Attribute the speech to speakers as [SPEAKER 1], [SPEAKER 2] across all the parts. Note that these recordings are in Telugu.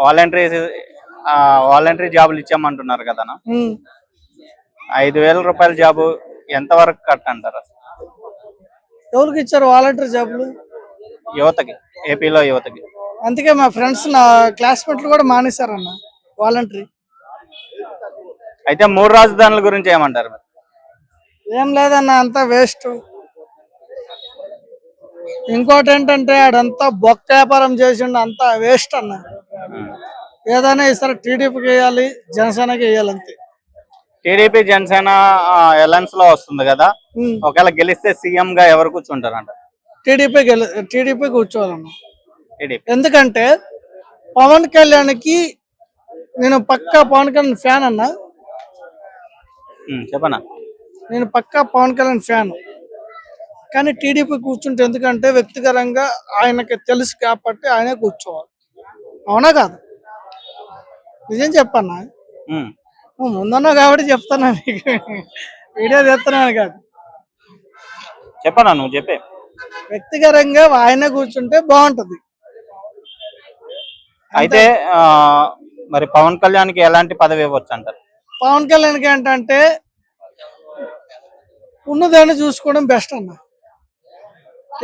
[SPEAKER 1] వాలంటరీ వాలంటరీ జాబులు ఇచ్చామంటున్నారు కదా. ఐదు వేల రూపాయల జాబు ఎంత వరకు కట్ అంటారు అసలు?
[SPEAKER 2] ఎవరికి ఇచ్చారు వాలంటీర్ జాబులు
[SPEAKER 1] యువతకి ఏపీలో యువతకి
[SPEAKER 2] అందుకే మా ఫ్రెండ్స్ నా క్లాస్మేట్లు కూడా మానేశారన్న వాలంటరీ
[SPEAKER 1] అయితే మూడు రాజధానుల గురించి ఏమంటారు?
[SPEAKER 2] ఏం లేదన్న అంతా వేస్ట్ ఇంకోటి ఏంటంటే ఆడంతా బొక్క వ్యాపారం చేసిండు అంతా వేస్ట్ అన్న ఏదైనా ఈసారి టీడీపీకి వేయాలి జనసేనకి వేయాలి అంతే.
[SPEAKER 1] టీడీపీ జనసేన ఎలయన్స్లో వస్తుంది కదా. ఒకవేళ గెలిస్తే సీఎం గా ఎవరు కూర్చుంటారంట?
[SPEAKER 2] TDP గెలి TDP కూర్చోవాలన్న. ఎందుకంటే పవన్ కళ్యాణ్కి నేను పక్కా పవన్ కళ్యాణ్ ఫ్యాన్ అన్న.
[SPEAKER 1] చెప్పనా?
[SPEAKER 2] నేను పక్కా పవన్ కళ్యాణ్ ఫ్యాన్. కానీ టీడీపీ కూర్చుంటే ఎందుకంటే వ్యక్తిగతంగా ఆయనకి తెలుసు కాబట్టి ఆయనే కూర్చోవాలి. అవునా కాదు? నిజం చెప్పన్నా. నువ్వు ముందున్నావు కాబట్టి చెప్తాను నీకు. వీడియో తీస్తున్నాను కాదు.
[SPEAKER 1] చెప్పనా నువ్వు? చెప్పే.
[SPEAKER 2] వ్యక్తిగతంగా ఆయనే కూర్చుంటే బాగుంటది.
[SPEAKER 1] అయితే మరి పవన్ కళ్యాణ్కి ఎలాంటి పదవి ఇవ్వచ్చు అంటారు?
[SPEAKER 2] పవన్ కళ్యాణ్కి ఏంటంటే ఉన్నదాన్ని చూసుకోవడం బెస్ట్ అన్న.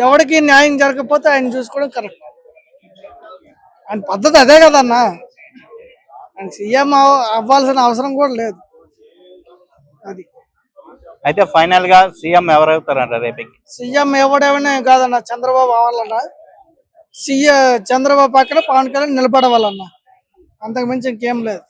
[SPEAKER 2] ఎవరికి న్యాయం జరగకపోతే ఆయన చూసుకోవడం కరెక్ట్. ఆయన పద్ధతి అదే కదన్నా. ఆయన సీఎం అవ్వాల్సిన అవసరం కూడా లేదు. అది.
[SPEAKER 1] అయితే ఫైనల్గా సీఎం ఎవరు అవుతారంట రేపటికి
[SPEAKER 2] సీఎం ఎవడేమైనా కాదన్న చంద్రబాబు అవ్వాలన్నా. సీఎం చంద్రబాబు పక్కన పవన్ కళ్యాణ్ నిలబడవాలన్నా. అంతకు మించి ఇంకేం లేదు.